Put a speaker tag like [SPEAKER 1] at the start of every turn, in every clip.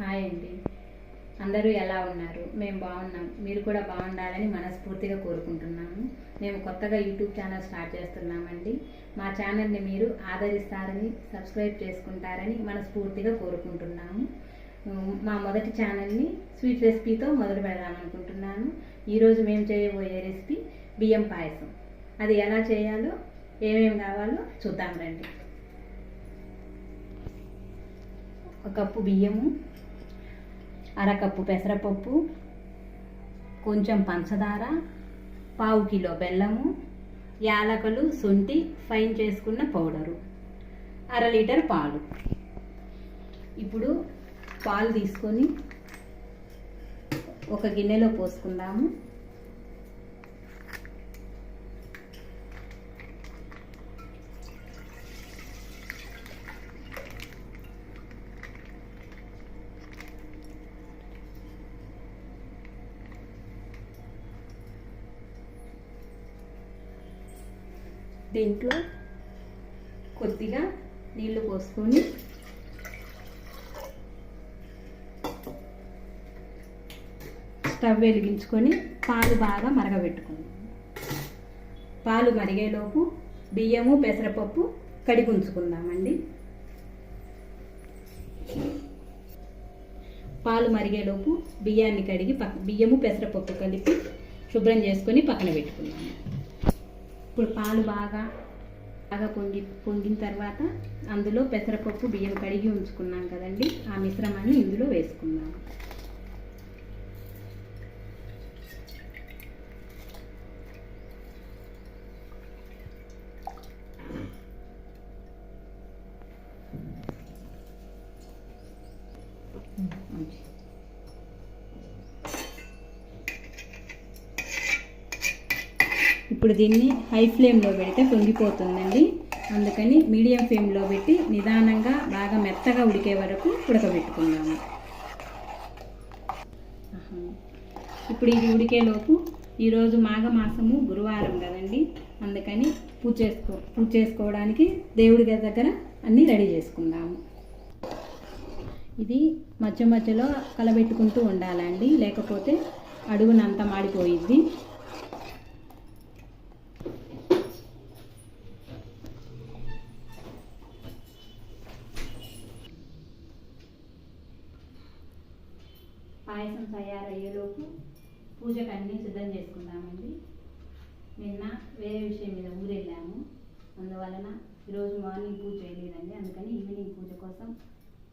[SPEAKER 1] Hi అండి. అందరూ ఎలా ఉన్నారు? మేము బాగున్నాం. మీరు కూడా బాగుండాలని మనస్ఫూర్తిగా కోరుకుంటున్నాము. మేము కొత్తగా యూట్యూబ్ ఛానల్ స్టార్ట్ చేస్తున్నామండి. మా ఛానల్ని మీరు ఆదరిస్తారని సబ్స్క్రైబ్ చేసుకుంటారని మనస్ఫూర్తిగా కోరుకుంటున్నాము. మా మొదటి ఛానల్ని స్వీట్ రెసిపీతో మొదలు పెడదామనుకుంటున్నాను ఈరోజు మేము చేయబోయే రెసిపీ బియ్యం పాయసం. అది ఎలా చేయాలో ఏమేమి కావాలో చూద్దాం రండి. ఒక కప్పు బియ్యము అరకప్పు పెసరపప్పు కొంచెం పంచదార పావు కిలో బెల్లము యాలకులు శొంఠి ఫైన్ చేసుకున్న పౌడరు అర లీటర్ పాలు. ఇప్పుడు పాలు తీసుకొని ఒక గిన్నెలో పోసుకుందాము. దీంట్లో కొద్దిగా నీళ్ళు పోసుకొని స్టవ్ వెలిగించుకొని పాలు బాగా మరగబెట్టుకుందాం. పాలు మరిగేలోపు బియ్యము పెసరపప్పు కడిగి ఉంచుకుందామండి. పాలు మరిగేలోపు బియ్యాన్ని కడిగి పక్క బియ్యము పెసరపప్పు కలిపి శుభ్రం చేసుకొని పక్కన పెట్టుకుందాము. ఇప్పుడు పాలు బాగా బాగా పొంగి పొంగిన తర్వాత అందులో పెసరపప్పు బియ్యం కడిగి ఉంచుకున్నాం కదండి. ఆ మిశ్రమాన్ని ఇందులో వేసుకుందాం. ఇప్పుడు దీన్ని హై ఫ్లేమ్లో పెడితే పొంగిపోతుందండి. అందుకని మీడియం ఫ్లేమ్లో పెట్టి నిదానంగా బాగా మెత్తగా ఉడికే వరకు ఉడకబెట్టుకుందాము. ఇప్పుడు ఇది ఉడికేలోపు ఈరోజు మాఘమాసము గురువారం కదండి. అందుకని పూజ చేసుకో పూజ చేసుకోవడానికి దేవుడి దగ్గర అన్నీ రెడీ చేసుకుందాము. ఇది మధ్య మధ్యలో కలబెట్టుకుంటూ ఉండాలండి. లేకపోతే అడుగునంతా మాడిపోయిద్ది పాయసం తయారయ్యేలోపు పూజకు అన్నీ సిద్ధం చేసుకుందామండి. నిన్న వేరే విషయం మీద ఊరెళ్ళాము. అందువలన ఈరోజు మార్నింగ్ పూజ చేయలేదండి. అందుకని ఈవినింగ్ పూజ కోసం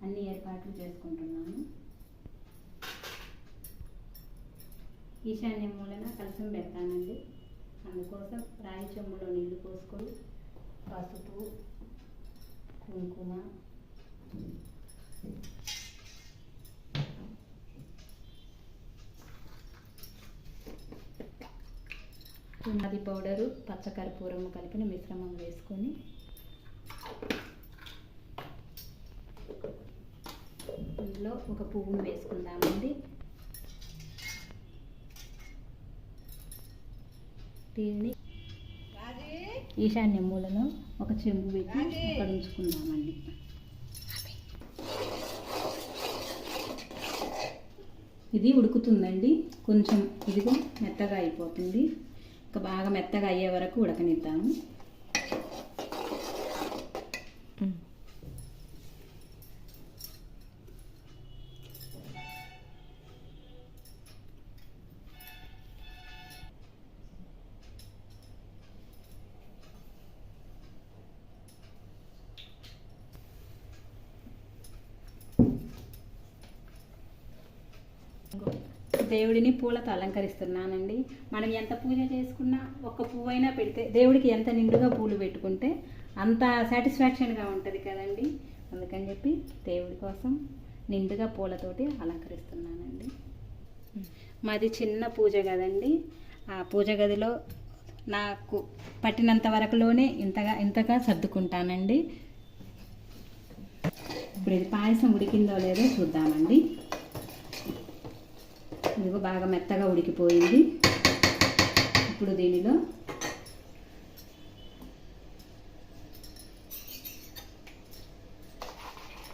[SPEAKER 1] అన్ని ఏర్పాట్లు చేసుకుంటున్నాను ఈశాన్య మూలన కలసం పెడతానండి. అందుకోసం రాయి చెంబులో నీళ్ళు పోసుకొని పసుపు కుంకుమ అది పౌడరు పచ్చకర్పూరము కలిపిన మిశ్రమం వేసుకొని ఇందులో ఒక పువ్వును వేసుకుందామండి. దీన్ని ఈశాన్య మూలను ఒక చెంబు పెట్టి అక్కడ ఉంచుకుందామండి. ఇది ఉడుకుతుందండి. కొంచెం ఇదిగో మెత్తగా అయిపోతుంది. ఇంకా బాగా మెత్తగా అయ్యే వరకు ఉడకనిద్దాము దేవుడిని పూలతో అలంకరిస్తున్నానండి. మనం ఎంత పూజ చేసుకున్నా ఒక్క పువ్వు అయినా పెడితే దేవుడికి ఎంత నిండుగా పూలు పెట్టుకుంటే అంత సాటిస్ఫాక్షన్గా ఉంటుంది కదండి. అందుకని చెప్పి దేవుడి కోసం నిండుగా పూలతోటి అలంకరిస్తున్నానండి. మాది చిన్న పూజ కదండి. ఆ పూజ గదిలో నాకు పట్టినంత వరకులోనే ఇంతగా ఇంతగా సర్దుకుంటానండి. ఇప్పుడు ఇది పాయసం ఉడికిందో లేదో చూద్దామండి. ఇదిగో బాగా మెత్తగా ఉడికిపోయింది. ఇప్పుడు దీనిలో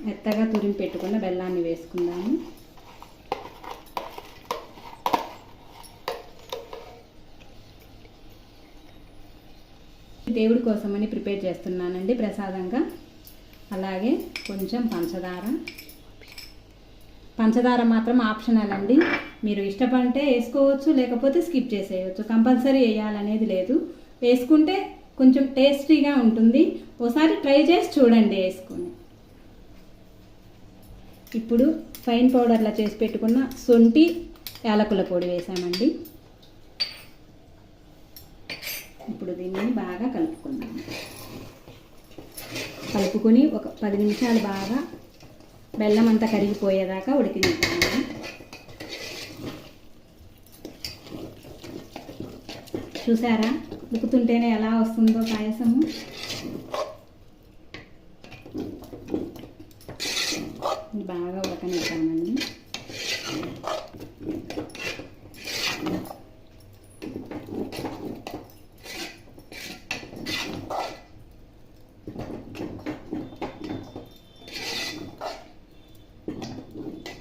[SPEAKER 1] మెత్తగా తురిమి పెట్టుకున్న బెల్లాన్ని వేసుకుందాము. దేవుడి కోసమని ప్రిపేర్ చేస్తున్నానండి ప్రసాదంగా. అలాగే కొంచెం పంచదార. పంచదార మాత్రం ఆప్షనల్ అండి మీరు ఇష్టపడితే వేసుకోవచ్చు లేకపోతే స్కిప్ చేసేయచ్చు. కంపల్సరీ వేయాలనేది లేదు. వేసుకుంటే కొంచెం టేస్టీగా ఉంటుంది. ఒకసారి ట్రై చేసి చూడండి వేసుకుని. ఇప్పుడు ఫైన్ పౌడర్లా చేసి పెట్టుకున్న సొంటి యాలకుల పొడి వేసామండి. ఇప్పుడు దీన్ని బాగా కలుపుకుందాం. కలుపుకొని ఒక పది నిమిషాలు బాగా బెల్లం అంతా కరిగిపోయేదాకా ఉడికించాము చూసారా? ఉడుకుతుంటేనే ఎలా వస్తుందో పాయసము ఇది బాగా ఉడకనిద్దామండి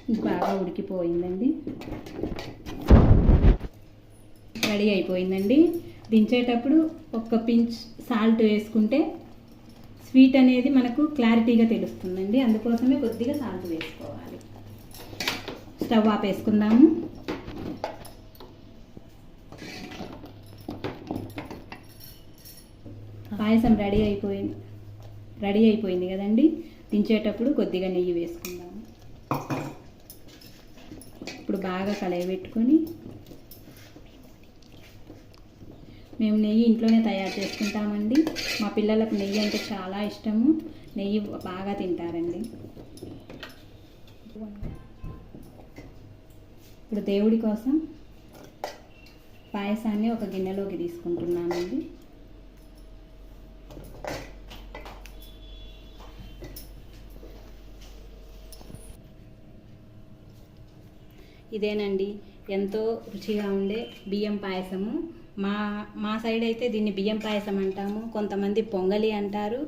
[SPEAKER 1] ఇది బాగా ఉడికిపోయిందండి. రెడీ అయిపోయిందండి. దించేటప్పుడు ఒక్క పించ్ సాల్ట్ వేసుకుంటే స్వీట్ అనేది మనకు క్లారిటీగా తెలుస్తుందండి. అందుకోసమే కొద్దిగా సాల్ట్ వేసుకోవాలి. స్టవ్ ఆపేసుకుందాము. పాయసం రెడీ అయిపోయింది. రెడీ అయిపోయింది కదండి. దించేటప్పుడు కొద్దిగా నెయ్యి వేసుకుందాం. ఇప్పుడు బాగా కలయబెట్టుకొని మేము నెయ్యి ఇంట్లోనే తయారు చేసుకుంటామండి. మా పిల్లలకు నెయ్యి అంటే చాలా ఇష్టము. నెయ్యి బాగా తింటారండి. ఇప్పుడు దేవుడి కోసం పాయసాన్ని ఒక గిన్నెలోకి తీసుకుంటున్నానండి. ఇదేనండి. ఎంతో రుచిగా ఉండే బియ్యం పాయసము. మా మా సైడ్ అయితే దీన్ని బియ్యం పాయసం అంటాము. కొంతమంది పొంగలి అంటారు.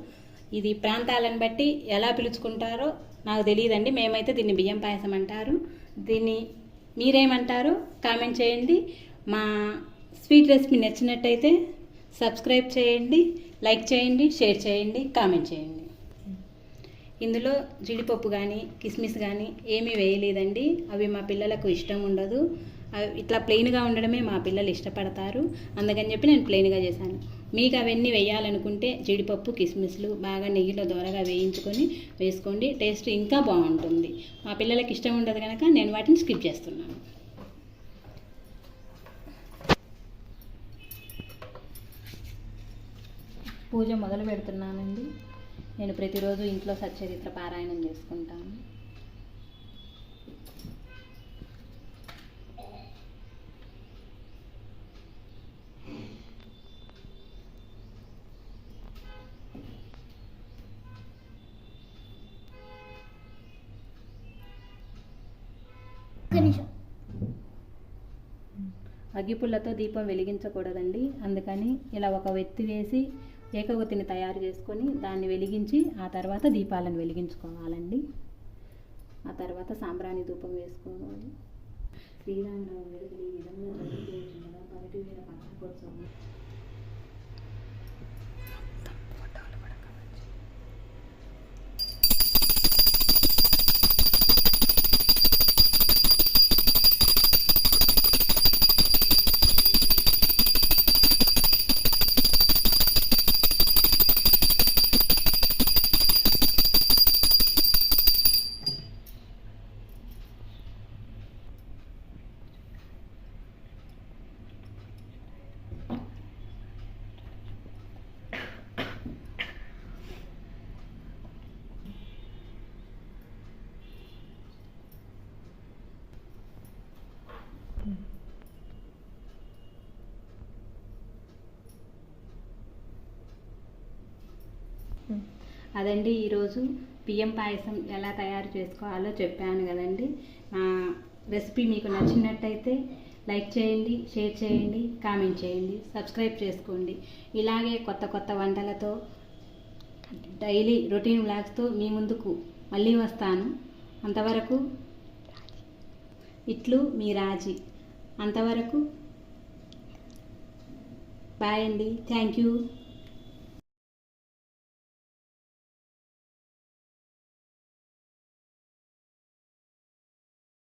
[SPEAKER 1] ఇది ప్రాంతాలను బట్టి ఎలా పిలుచుకుంటారో నాకు తెలియదండి. మేమైతే దీన్ని బియ్యం పాయసం అంటారు. దీన్ని మీరేమంటారు? కామెంట్ చేయండి. మా స్వీట్ రెసిపీ నచ్చినట్టయితే సబ్స్క్రైబ్ చేయండి లైక్ చేయండి షేర్ చేయండి కామెంట్ చేయండి. ఇందులో జీడిపప్పు కానీ కిస్మిస్ కానీ ఏమీ వేయలేదండి. అవి మా పిల్లలకు ఇష్టం ఉండదు. అవి ఇట్లా ప్లెయిన్గా ఉండడమే మా పిల్లలు ఇష్టపడతారు. అందుకని చెప్పి నేను ప్లెయిన్గా చేశాను. మీకు అవన్నీ వేయాలనుకుంటే జీడిపప్పు కిస్మిస్లు బాగా నెయ్యిలో దోరగా వేయించుకొని వేసుకోండి. టేస్ట్ ఇంకా బాగుంటుంది. మా పిల్లలకి ఇష్టం ఉండదు కనుక నేను వాటిని స్కిప్ చేస్తున్నాను. పూజ మొదలు పెడుతున్నానండి. నేను ప్రతిరోజు ఇంట్లో సచ్చరిత్ర పారాయణం చేసుకుంటాను. అగ్గిపుల్లతో దీపం వెలిగించకూడదండి. అందుకని ఇలా ఒక వెత్తి వేసి ఏకవతిని తయారు చేసుకొని దాన్ని వెలిగించి ఆ తర్వాత దీపాలను వెలిగించుకోవాలండి. ఆ తర్వాత సాంబ్రాణి ధూపం వేసుకోవాలి. శ్రీరామనవమి ఈ విధంగా జరుగుతుండగా పగటి వేళ అదండి ఈరోజు బియ్యం పాయసం ఎలా తయారు చేసుకోవాలో చెప్పాను కదండి. నా రెసిపీ మీకు నచ్చినట్టయితే లైక్ చేయండి షేర్ చేయండి కామెంట్ చేయండి సబ్స్క్రైబ్ చేసుకోండి. ఇలాగే కొత్త కొత్త వంటలతో డైలీ రొటీన్ వ్లాగ్స్తో మీ ముందుకు మళ్ళీ వస్తాను. అంతవరకు ఇట్లు మీ రాజీ. అంతవరకు బాయ్ అండి. Thank you.